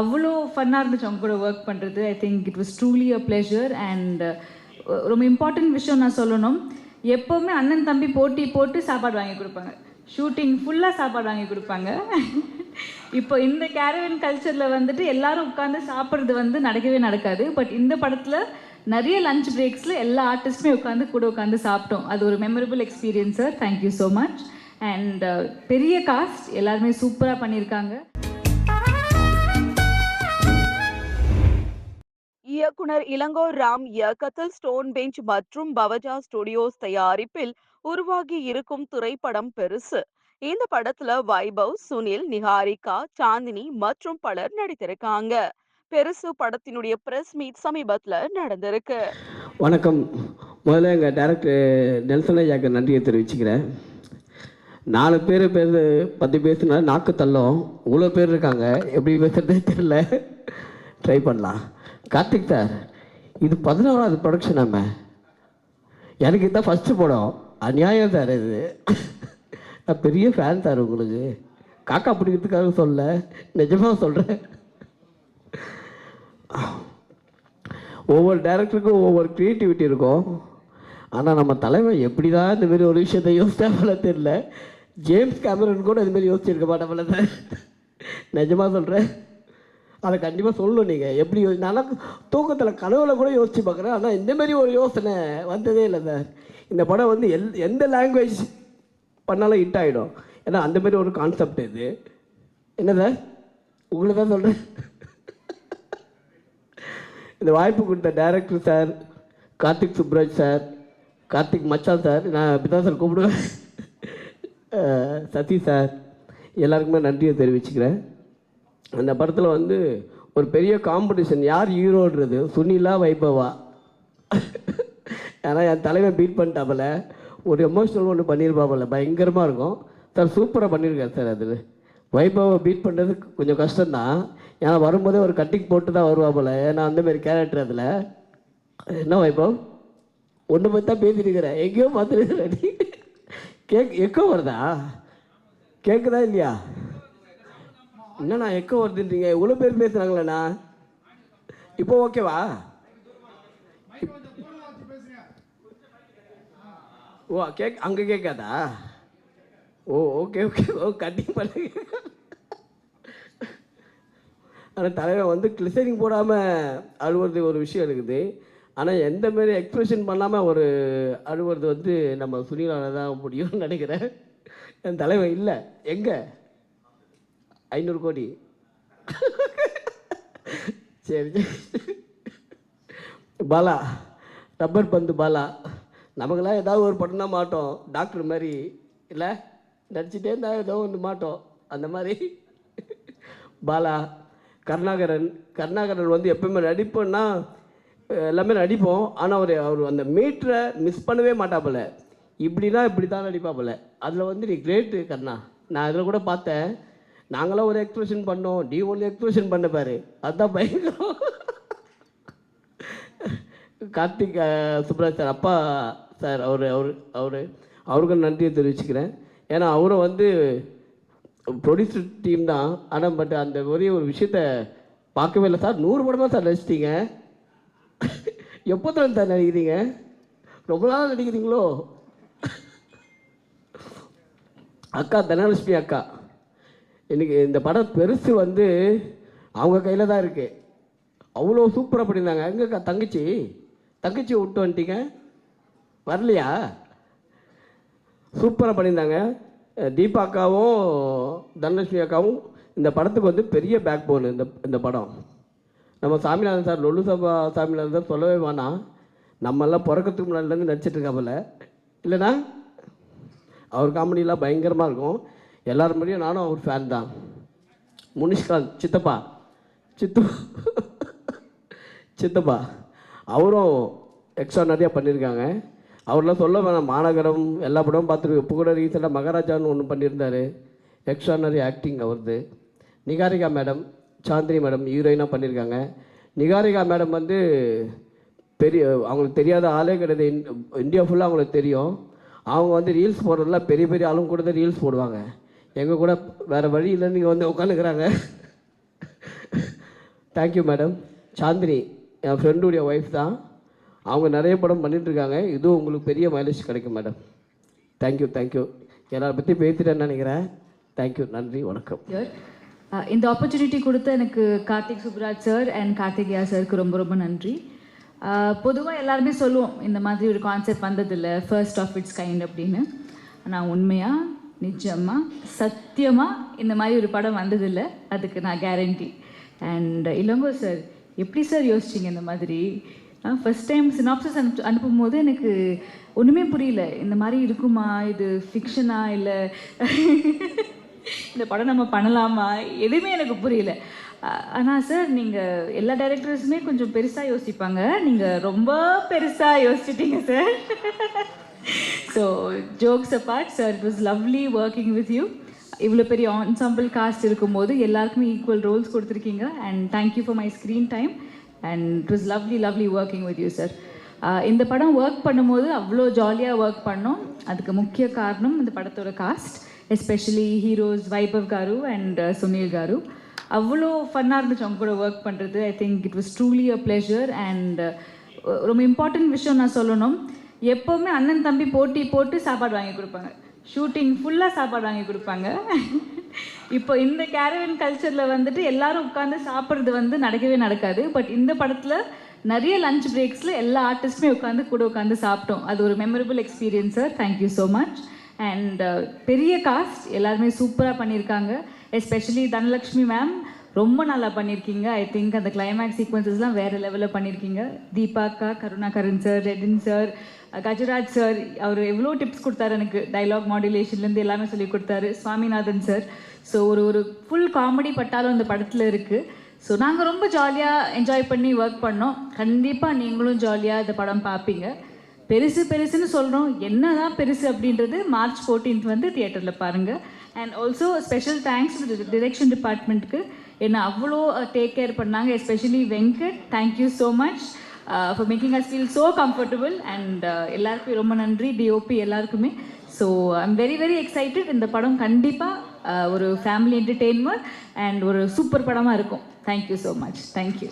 அவ்வளோ ஃபன்னாக இருந்துச்சு அவங்க கூட ஒர்க் பண்ணுறது I think it was truly a pleasure and ரொம்ப இம்பார்ட்டன்ட் விஷயம் நான் சொல்லணும். எப்போவுமே அண்ணன் தம்பி போட்டி போட்டு சாப்பாடு வாங்கி கொடுப்பாங்க. ஷூட்டிங் ஃபுல்லாக சாப்பாடு வாங்கி கொடுப்பாங்க. இப்போ இந்த கேரவன் கல்ச்சரில் வந்துட்டு எல்லாரும் உட்காந்து சாப்பிட்றது வந்து நடக்கவே நடக்காது. பட் இந்த படத்தில் நிறைய லஞ்ச் பிரேக்ஸில் எல்லா ஆர்டிஸ்ட்டுமே உட்காந்து கூட உட்காந்து சாப்பிட்டோம். அது ஒரு memorable experience sir thank you so much and பெரிய காஸ்ட் எல்லாருமே சூப்பராக பண்ணியிருக்காங்க. இயக்குனர் இளங்கோ ராம் இயக்கத்தில் ஸ்டோன் பெஞ்ச் மற்றும் பவஜா ஸ்டுடியோஸ் தயாரிப்பில் உருவாகி இருக்கும் திரைப்படம் பெருசு. இந்த படத்துல வைபவ் சுனில் நிஹாரிகா சாந்தினி மற்றும் பலர் நடித்திருக்காங்க. பெருசு படத்தினுடைய பிரஸ் மீட் சமீபத்துல நடந்திருக்கு. வணக்கம். முதல்ல எங்கள் டேரக்டர் நெல்சன் ஐயாக்கு நன்றியை தெரிவிச்சுக்கிறேன். நாலு பேர் பேர் பத்து பேசுனா நாக்கு தள்ளும். இவ்வளோ பேர் இருக்காங்க. எப்படி பேசுறதே தெரியல. ட்ரை பண்ணலாம். கார்த்திக் சார் இது பதினோராவது ப்ரொடக்ஷன் நம்ம எனக்கு இதுதான் ஃபஸ்ட்டு படம். அநியாயம் சார் இது. நான் பெரிய ஃபேன் சார் உங்களுக்கு. காக்கா பிடிக்கிறதுக்காக சொல்ல நிஜமாக சொல்கிறேன் ஒவ்வொரு டேரக்டருக்கும் ஒவ்வொரு க்ரியேட்டிவிட்டி இருக்கும். ஆனால் நம்ம தலைவன் எப்படி தான் இந்த மாதிரி ஒரு விஷயத்தை யோசிச்சாமல தெரியல. ஜேம்ஸ் கேமரன் கூட இதுமாரி யோசிச்சிருக்க மாட்டேன் சார். நிஜமாக சொல்கிறேன் அதை கண்டிப்பாக சொல்லணும் நீங்கள் எப்படி நல்லா தூக்கத்தில் கனவுல கூட யோசிச்சு பார்க்குறேன். ஆனால் இந்தமாரி ஒரு யோசனை வந்ததே இல்லை சார். இந்த படம் வந்து எல் எந்த லாங்குவேஜ் பண்ணாலும் ஹிட் ஆகிடும் ஏன்னா அந்தமாரி ஒரு கான்செப்ட் இது. என்ன சார்? உங்களை தான் சொல்கிறேன் இந்த வாய்ப்பு கொடுத்த director sir Karthik Subbaraj sir Karthik மச்சான் சார் நான் இப்படி தான் சார் கூப்பிடுவேன். சதி சார் எல்லாருக்குமே நன்றியை தெரிவிச்சுக்கிறேன். அந்த படத்தில் வந்து ஒரு பெரிய காம்படிஷன் யார் ஹீரோன்றது சுனிலா வைபவா. ஏன்னா என் தலைவன் பீட் பண்ணிட்டாப்புல. ஒரு எமோஷனல் ஒன்று பண்ணியிருப்பாப்பில்ல பயங்கரமாக இருக்கும். சார் சூப்பராக பண்ணியிருக்காரு சார் அதில். வைபவை பீட் பண்ணுறது கொஞ்சம் கஷ்டம்தான். ஏன்னா வரும்போதே ஒரு கட்டிங் போட்டு தான் வருவாப்புல. ஏன்னா அந்தமாரி கேரக்டர் அதில். என்ன வைபவ்? ஒன்று போய் தான் பேசிட்டுருக்கிறேன் எங்கேயோ பார்த்துருக்கிறேன் கேக் எக்கோ வருதா? கேட்குதா இல்லையா? என்னண்ணா எக்கோ வருதுன்றீங்க? இவ்வளோ பேர் பேசுகிறாங்களேண்ணா இப்போ ஓகேவா? ஓ கேக் அங்கே கேட்காதா? ஓ ஓகே ஓகே. ஓ கட்டிங் பண்ணு ஆனால் தலைவன் வந்து கிளிசரிங் போடாமல் அழுவுறது ஒரு விஷயம் இருக்குது. ஆனால் எந்த மாரி எக்ஸ்பிரஷன் பண்ணாமல் ஒரு அழுவுறது வந்து நம்ம சுனிலால தான் முடியும்னு நினைக்கிறேன். என் தலைவன் இல்லை. எங்கே? ஐநூறு கோடி. சரி. பாலா ரப்பர் பந்து பாலா. நமக்கெல்லாம் ஏதாவது ஒரு படம் தான் மாட்டோம். டாக்டர் மாதிரி இல்லை. நடிச்சுட்டே இருந்தால் ஏதோ ஒன்று மாட்டோம். அந்த மாதிரி. பாலா கருணாகரன். கருணாகரன் வந்து எப்பயுமே நடிப்போன்னா எல்லாமே நடிப்போம். ஆனால் அவர் அவர் அந்த மீட்டரை மிஸ் பண்ணவே மாட்டாப்புல. இப்படின்னா இப்படி தான் நடிப்பாப்புல. அதில் வந்து நீ கிரேட்டு கருணா. நான் அதில் கூட பார்த்தேன். நாங்களாம் ஒரு எக்ஸ்பிரஷன் பண்ணோம். நீ ஒன்று எக்ஸ்பிரஷன் பண்ண பாரு. அதுதான் பயங்கரம் கார்த்திக் சுப்ராஜ் சார் அப்பா சார் அவர் அவர் அவர் அவருக்கும் நன்றியை தெரிவிச்சுக்கிறேன். ஏன்னா அவரும் வந்து ப்ரொடியூசர் டீம் தான். ஆனால் பட் அந்த ஒரே ஒரு விஷயத்த பார்க்கவே இல்லை. சார் நூறு படமாக சார் நடிச்சிட்டீங்க. எப்போ தான் சார் நடிக்கிறீங்க? ரொம்ப நாள் நடிக்கிறீங்களோ? அக்கா தனலட்சுமி அக்கா. இன்றைக்கி இந்த படம் பெருசு வந்து அவங்க கையில் தான் இருக்குது அவ்வளோ சூப்பராக பண்ணியிருந்தாங்க. எங்கக்கா தங்கச்சி? தங்கச்சி விட்டு வந்துட்டீங்க. வரலையா? சூப்பராக பண்ணியிருந்தாங்க. தீபா அக்காவும் தனலட்சுமி அக்காவும் இந்த படத்துக்கு வந்து பெரிய பேக் போன் இந்த இந்த படம். நம்ம சாமிநாதன் சார் லொல்லு சபா சாமிநாதன் சார் சொல்லவே வேணாம். நம்மெல்லாம் பிறக்கிறதுக்கு முன்னாடிலேருந்து நடிச்சிட்ருக்காப்பில்ல இல்லைனா அவர் காமெடியெலாம் பயங்கரமாக இருக்கும். எல்லார் மாதிரியும் நானும் அவர் ஃபேன் தான். முனிஷ்காந்த் சித்தப்பா. சித்து சித்தப்பா. அவரும் எக்ஸ்ட்ரா நிறையா பண்ணியிருக்காங்க அவர்லாம் சொல்ல வேணாம் மாநகரம் எல்லா படமும் பார்த்துருக்கு இப்போ கூட ரீசெண்டாக மகாராஜான்னு ஒன்று பண்ணியிருந்தாரு. எக்ஸ்ட்ரா நிறைய ஆக்டிங் அவரது. நிகாரிகா மேடம் சாந்தினி மேடம் ஹீரோயினாக பண்ணியிருக்காங்க நிகாரிகா மேடம் வந்து பெரிய அவங்களுக்கு தெரியாத ஆளே கிடையாது. இந்தியா ஃபுல்லாக அவங்களுக்கு தெரியும். அவங்க வந்து ரீல்ஸ் போடுறதுலாம் பெரிய பெரிய ஆளுங்க கூட தான் ரீல்ஸ் போடுவாங்க. எங்கள் கூட வேறு வழி இல்லைன்னு இங்கே வந்து உட்காந்துக்கிறாங்க. தேங்க்யூ மேடம் சாந்தினி என் ஃப்ரெண்டுடைய ஒய்ஃப் தான். அவங்க நிறைய படம் பண்ணிகிட்ருக்காங்க இதுவும் உங்களுக்கு பெரிய மைலேஜ் கிடைக்கும் மேடம் தேங்க்யூ தேங்க்யூ எல்லாரை பற்றி பேசிட்டேன்னு நினைக்கிறேன். தேங்க்யூ நன்றி வணக்கம். இந்த ஆப்பர்ச்சுனிட்டி கொடுத்த எனக்கு கார்த்திக் சுப்ராஜ் சார் அண்ட் கார்த்திகேயா சாருக்கு ரொம்ப ரொம்ப நன்றி. பொதுவாக எல்லாருமே சொல்லுவோம் இந்த மாதிரி ஒரு கான்செப்ட் வந்ததில்லை ஃபர்ஸ்ட் ஆஃப் இட்ஸ் கைண்ட் அப்படின்னு. நான் உண்மையாக நிஜமாக சத்தியமாக இந்த மாதிரி ஒரு படம் வந்ததில்லை. அதுக்கு நான் கேரண்டி அண்ட் இளங்கோ சார் எப்படி சார் யோசிச்சிங்க இந்த மாதிரி? ஃபஸ்ட் டைம் சினாப்சஸ் அனுப்பு அனுப்பும்போது எனக்கு ஒன்றுமே புரியல. இந்த மாதிரி இருக்குமா? இது ஃபிக்ஷனா இல்லை? இந்த படம் நம்ம பண்ணலாமா? எதுவுமே எனக்கு புரியல. ஆனால் சார் நீங்கள் எல்லா டைரக்டர்ஸுமே கொஞ்சம் பெருசாக யோசிப்பாங்க. நீங்கள் ரொம்ப பெருசாக யோசிச்சிட்டீங்க sir so jokes apart sir it was lovely working with you இவ்வளோ பெரிய ஆன்சாம்பிள் காஸ்ட் இருக்கும்போது எல்லாருக்குமே ஈக்குவல் ரோல்ஸ் கொடுத்துருக்கீங்க. And thank you for my screen time and it was lovely lovely working with you sir இந்த படம் work பண்ணும்போது அவ்வளோ ஜாலியாக ஒர்க் பண்ணோம். அதுக்கு முக்கிய காரணம் இந்த படத்தோட cast especially heroes Vaibhav garu and Sunil garu அவ்வளோ ஃபன்னாக இருந்துச்சு அவங்க கூட ஒர்க் பண்ணுறது I think it was truly a pleasure and ரொம்ப இம்பார்ட்டன்ட் விஷயம் நான் சொல்லணும். எப்போவுமே அண்ணன் தம்பி போட்டி போட்டு சாப்பாடு வாங்கி கொடுப்பாங்க. ஷூட்டிங் ஃபுல்லாக சாப்பாடு வாங்கி கொடுப்பாங்க. இப்போ இந்த கேரவன் கல்ச்சரில் வந்துட்டு எல்லாரும் உட்காந்து சாப்பிட்றது வந்து நடக்கவே நடக்காது. பட் இந்த படத்தில் நிறைய லஞ்ச் பிரேக்ஸில் எல்லா ஆர்டிஸ்ட்டுமே உட்காந்து கூட உட்காந்து சாப்பிட்டோம். அது ஒரு memorable experience sir thank you so much and பெரிய காஸ்ட் எல்லாருமே சூப்பராக பண்ணியிருக்காங்க. எஸ்பெஷலி தனலக்ஷ்மி மேம் ரொம்ப நல்லா பண்ணியிருக்கீங்க. ஐ திங்க் அந்த கிளைமேக்ஸ் சீக்வன்சஸ்லாம் வேறு லெவலில் பண்ணியிருக்கீங்க. தீபாக்கா Karunakaran sir Redin sir Gajaraj sir அவர் எவ்வளோ டிப்ஸ் கொடுத்தாரு எனக்கு. டைலாக் மாடுலேஷன்லேருந்து எல்லாமே சொல்லி கொடுத்தாரு. சுவாமிநாதன் சார். ஸோ ஒரு ஒரு ஃபுல் காமெடி பட்டாலும் அந்த படத்தில் இருக்குது ஸோ நாங்கள் ரொம்ப ஜாலியாக என்ஜாய் பண்ணி ஒர்க் பண்ணோம். கண்டிப்பாக நீங்களும் ஜாலியாக இந்த படம் பார்ப்பீங்க பெருசு பெருசுன்னு சொல்கிறோம் என்ன தான் பெருசு அப்படின்றது மார்ச் 14th வந்து தியேட்டரில் பாருங்கள் and also special thanks direction டிபார்ட்மெண்ட்டுக்கு என்னை அவ்வளோ டேக் கேர் பண்ணாங்க. Especially Venkat thank you so much for making us feel so comfortable and எல்லாருக்குமே ரொம்ப நன்றி டிஓபி எல்லாருக்குமே. So I'm very very excited இந்த படம் கண்டிப்பாக uh, ஒரு ஃபேமிலி என்டர்டெயின்மெண்ட் அண்ட் ஒரு சூப்பர் படமாக இருக்கும். Thank you so much thank you